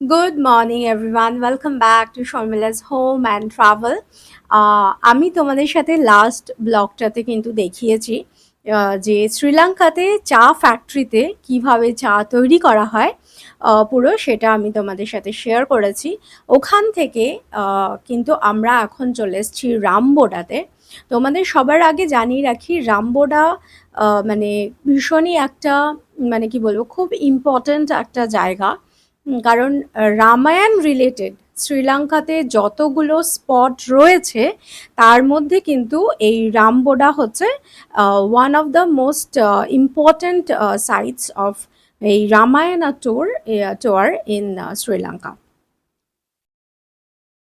Good morning everyone welcome back to Sharmila's home and travel আমি তোমাদের সাথে last ব্লগটাতে কিন্তু দেখিয়েছি যে শ্রীলঙ্কাতে চা ফ্যাক্টরিতে কীভাবে চা তৈরি করা হয় পুরো সেটা আমি তোমাদের সাথে শেয়ার করেছি। ওখান থেকে কিন্তু আমরা এখন চলে এসেছি রামবোডাতে তোমাদের সবার আগে জানিয়ে রাখি রামবোডা মানে ভীষণই একটা মানে কি বলব, খুব ইম্পর্ট্যান্ট একটা জায়গা। কারণ রামায়ণ রিলেটেড শ্রীলঙ্কাতে যতগুলো স্পট রয়েছে, তার মধ্যে কিন্তু এই রামবোডা হচ্ছে one of the most important sites of এই Ramayana tour tour in Sri Lanka.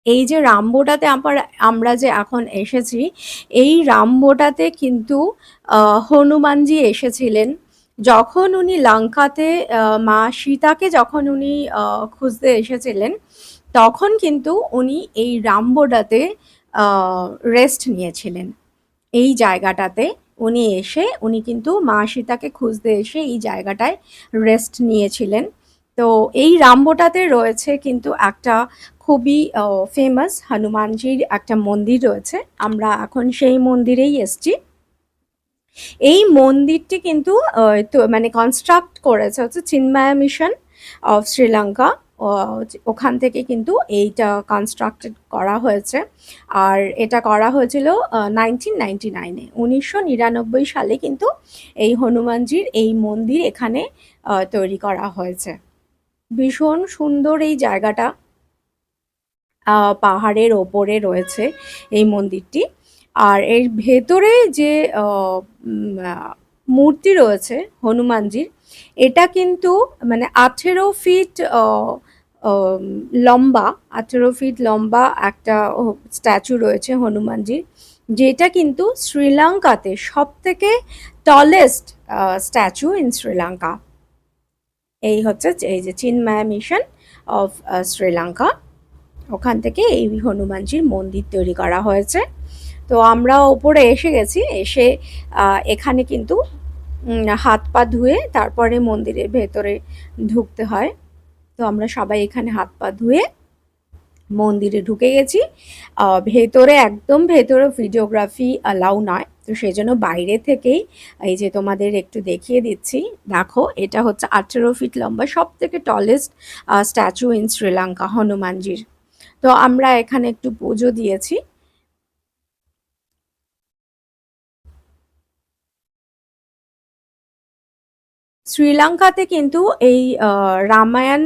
এই যে রামবোটাতে আমরা আমরা যে এখন এসেছি, এই রামবোটাতে কিন্তু হনুমানজি এসেছিলেন। যখন উনি লঙ্কাতে মা সীতাকে যখন উনি খুঁজতে এসেছিলেন, তখন কিন্তু উনি এই রামবোটাতে রেস্ট নিয়েছিলেন। এই জায়গাটাতে উনি এসে, উনি কিন্তু মা সীতাকে খুঁজতে এসে এই জায়গাটায় রেস্ট নিয়েছিলেন। তো এই রামবোটাতে রয়েছে কিন্তু একটা খুবই ফেমাস হনুমানজির একটা মন্দির রয়েছে। আমরা এখন সেই মন্দিরেই এসছি। এই মন্দিরটি কিন্তু মানে কনস্ট্রাক্ট করেছে হচ্ছে চিন্ময়া মিশন অফ শ্রীলঙ্কা ওখান থেকে কিন্তু এইটা কনস্ট্রাক্টেড করা হয়েছে। আর এটা করা হয়েছিল নাইনটিন নাইনটি নাইনে উনিশশো নিরানব্বই সালে কিন্তু এই হনুমানজির এই মন্দির এখানে তৈরি করা হয়েছে। ভীষণ সুন্দর এই জায়গাটা পাহাড়ের ওপরে রয়েছে এই মন্দিরটি। আর এর ভেতরে যে মূর্তি রয়েছে হনুমানজির, এটা কিন্তু মানে আঠেরো ফিট লম্বা, আঠেরো ফিট লম্বা একটা স্ট্যাচু রয়েছে হনুমানজির, যেটা কিন্তু শ্রীলঙ্কাতে সব থেকে টলেস্ট স্ট্যাচু ইন শ্রীলঙ্কা। এই হচ্ছে এই যে চিন্ময়া মিশন অফ শ্রীলঙ্কা। ওখান থেকে এই হনুমানজির মন্দির তৈরি করা হয়েছে। তো আমরা ওপরে এসে গেছি, এসে এখানে কিন্তু হাত পা ধুয়ে তারপরে মন্দিরের ভেতরে ঢুকতে হয়। তো আমরা সবাই এখানে হাত পা ধুয়ে মন্দিরে ঢুকে গেছি। ভেতরে, একদম ভেতরে ভিডিওগ্রাফি অ্যালাউ নয়। তো সেই জন্য বাইরে থেকেই, এই যে তোমাদের একটু দেখিয়ে দিচ্ছি, দেখো, এটা হচ্ছে আঠেরো ফিট লম্বা সব থেকে টলেস্ট স্ট্যাচু ইন শ্রীলঙ্কা হনুমানজির। তো আমরা এখানে একটু পুজো দিয়েছি। শ্রীলঙ্কাতে কিন্তু এই রামায়ণ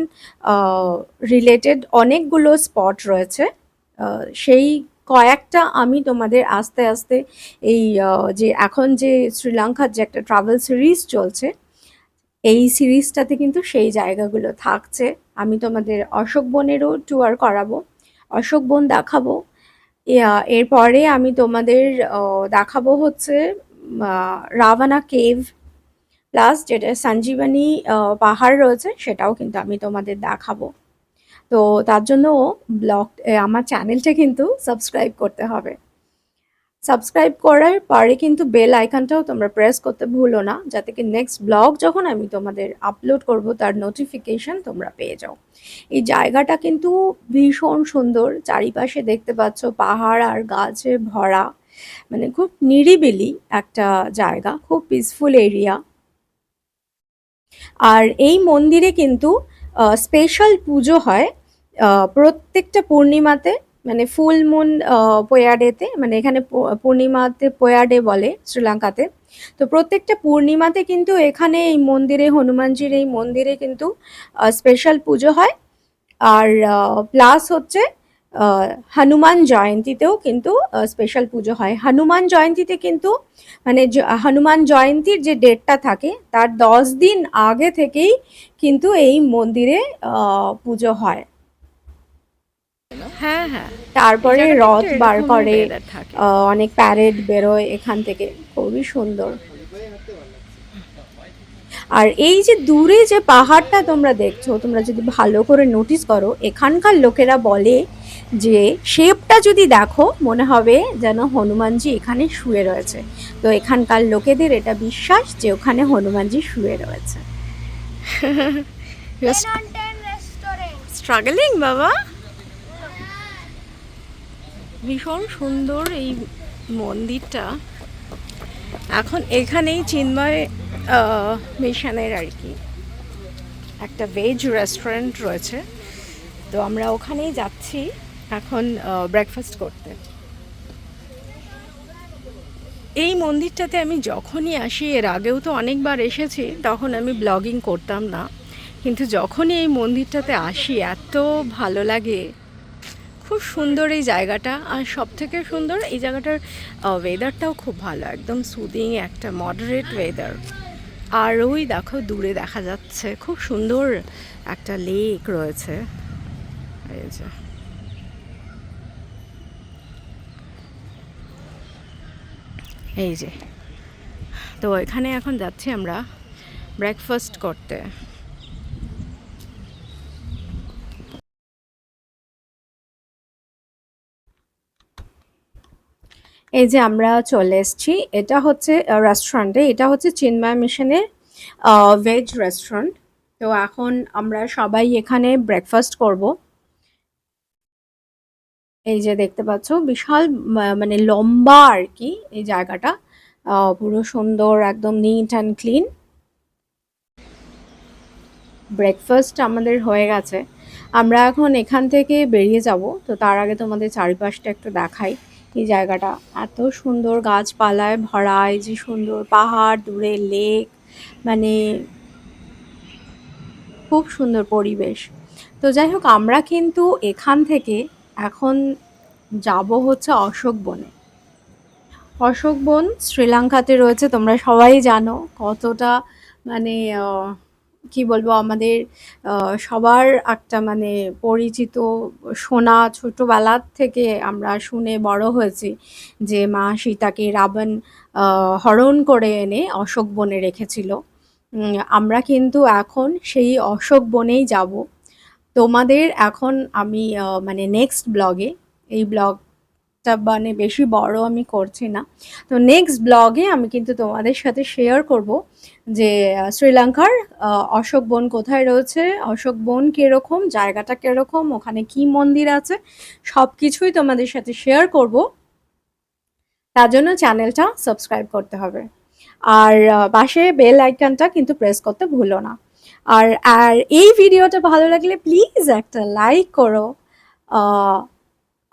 রিলেটেড অনেকগুলো স্পট রয়েছে। সেই কয়েকটা আমি তোমাদের আস্তে আস্তে এই যে এখন যে শ্রীলঙ্কার যে একটা ট্রাভেল সিরিজ চলছে, এই সিরিজটাতে কিন্তু সেই জায়গাগুলো থাকছে। আমি তোমাদের অশোক বনেরও ট্যুর করাবো, অশোক বন দেখাবো। এরপরে আমি তোমাদের দেখাবো হচ্ছে রাভানা কেভ প্লাস যেটা সঞ্জীবনী পাহাড় রয়েছে, সেটাও কিন্তু আমি তোমাদের দেখাবো। তো তার জন্য ব্লগ আমার চ্যানেলটা কিন্তু সাবস্ক্রাইব করতে হবে। সাবস্ক্রাইব করার পরে কিন্তু বেল আইকনটাও তোমরা প্রেস করতে ভুলো না, যাতে কি নেক্সট ব্লগ যখন আমি তোমাদের আপলোড করব, তার নোটিফিকেশন তোমরা পেয়ে যাও। এই জায়গাটা কিন্তু ভীষণ সুন্দর, চারিপাশে দেখতে পাচ্ছ পাহাড় আর গাছে ভরা মানে খুব নিরিবিলি একটা জায়গা, খুব পিসফুল এরিয়া আর এই মন্দিরে কিন্তু স্পেশাল পুজো হয় প্রত্যেকটা পূর্ণিমাতে মানে ফুল মুন পোয়াডেতে মানে এখানে পূর্ণিমাতে পোয়াডে বলে শ্রীলঙ্কাতে। তো প্রত্যেকটা পূর্ণিমাতে কিন্তু এখানে এই মন্দিরে, হনুমানজির এই মন্দিরে কিন্তু স্পেশাল পুজো হয়। আর প্লাস হচ্ছে হনুমান জয়ন্তীতেও কিন্তু স্পেশাল পুজো হয়। হনুমান জয়ন্তীতে কিন্তু মানে হনুমান জয়ন্তীর যে ডেটটা থাকে তার দশ দিন আগে থেকেই কিন্তু এই মন্দিরে পুজো হয়। হ্যাঁ হ্যাঁ। তারপরে রথ বার করে আহ, অনেক প্যারেড বেরোয় এখান থেকে। খুবই সুন্দর। আর এই যে দূরে যে পাহাড়টা তোমরা দেখছ তোমরা যদি ভালো করে নোটিস করো এখানকার লোকেরা বলে যে শেপটা যদি দেখো, মনে হবে যেন হনুমানজি এখানে শুয়ে রয়েছে তো এখানকার লোকেদের এটা বিশ্বাস যে ওখানে হনুমানজি শুয়ে রয়েছে Yes. 10 on 10 restaurant. স্ট্রাগলিং বাবা ভীষণ সুন্দর এই মন্দিরটা এখন এখানেই চিন্ময় মিশনের আর কি একটা ভেজ রেস্টুরেন্ট রয়েছে তো আমরা ওখানেই যাচ্ছি এখন ব্রেকফাস্ট করতে। এই মন্দিরটাতে আমি যখনই আসি, এর আগেও তো অনেকবার এসেছি, তখন আমি ব্লগিং করতাম না। কিন্তু যখনই এই মন্দিরটাতে আসি, এত ভালো লাগে। খুব সুন্দর এই জায়গাটা। আর সব থেকে সুন্দর এই জায়গাটার ওয়েদারটাও খুব ভালো, একদম সুদিং একটা মডারেট ওয়েদার আর ওই দেখো, দূরে দেখা যাচ্ছে, খুব সুন্দর একটা লেক রয়েছে। এই যে এই যে। তো এখানে এখন যাচ্ছি আমরা ব্রেকফাস্ট করতে। এই যে আমরা চলে এসেছি। এটা হচ্ছে রেস্টুরেন্টে এটা হচ্ছে চিন্ময় মিশনের ভেজ রেস্টুরেন্ট তো এখন আমরা সবাই এখানে ব্রেকফাস্ট করব। এই যে দেখতে পাচ্ছ, বিশাল মানে লম্বা আর কি এই জায়গাটা। পুরো সুন্দর, একদম নিট অ্যান্ড ক্লিন ব্রেকফাস্ট আমাদের হয়ে গেছে। আমরা এখন এখান থেকে বেরিয়ে যাব, তো তার আগে তোমাদের চারিপাশটা একটু দেখাই এই জায়গাটা। এত সুন্দর গাছপালায় ভরা, এই যে সুন্দর পাহাড়, দূরে লেক মানে খুব সুন্দর পরিবেশ। তো যাই হোক, আমরা কিন্তু এখান থেকে এখন যাব হচ্ছে অশোক বনে। অশোক বন শ্রীলঙ্কাতে রয়েছে, তোমরা সবাই জানো কতটা মানে কি বলব, আমাদের সবার একটা মানে পরিচিত শোনা ছোটোবেলার থেকে আমরা শুনে বড় হয়েছি যে মা সীতাকে রাবণ হরণ করে এনে অশোক বনে রেখেছিল। আমরা কিন্তু এখন সেই অশোক বনেই যাব। তোমাদের এখন আমি মানে নেক্সট ব্লগে এই ব্লগটা মানে বেশি বড় আমি করছি না। তো নেক্সট ব্লগে আমি কিন্তু তোমাদের সাথে শেয়ার করব যে শ্রীলঙ্কার অশোক বন কোথায় রয়েছে, অশোক বন কীরকম, জায়গাটা কীরকম, ওখানে কি মন্দির আছে সব কিছুই তোমাদের সাথে শেয়ার করব। তার জন্য চ্যানেলটা সাবস্ক্রাইব করতে হবে। আর পাশে বেল আইকনটা কিন্তু প্রেস করতে ভুলো না। আর আর এই ভিডিওটা ভালো লাগলে প্লিজ একটা লাইক করো।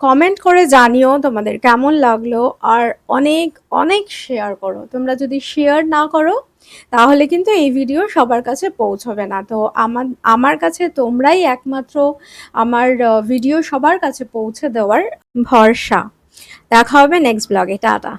কমেন্ট করে জানিও তোমাদের কেমন লাগল আর অনেক অনেক শেয়ার করো। তোমরা যদি শেয়ার না করো, তাহলে কিন্তু এই ভিডিও সবার কাছে পৌঁছবে না। তো আমার আমার কাছে তোমরাই একমাত্র আমার ভিডিও সবার কাছে পৌঁছে দেওয়ার ভরসা। দেখা হবে নেক্সট ব্লগে টাটা।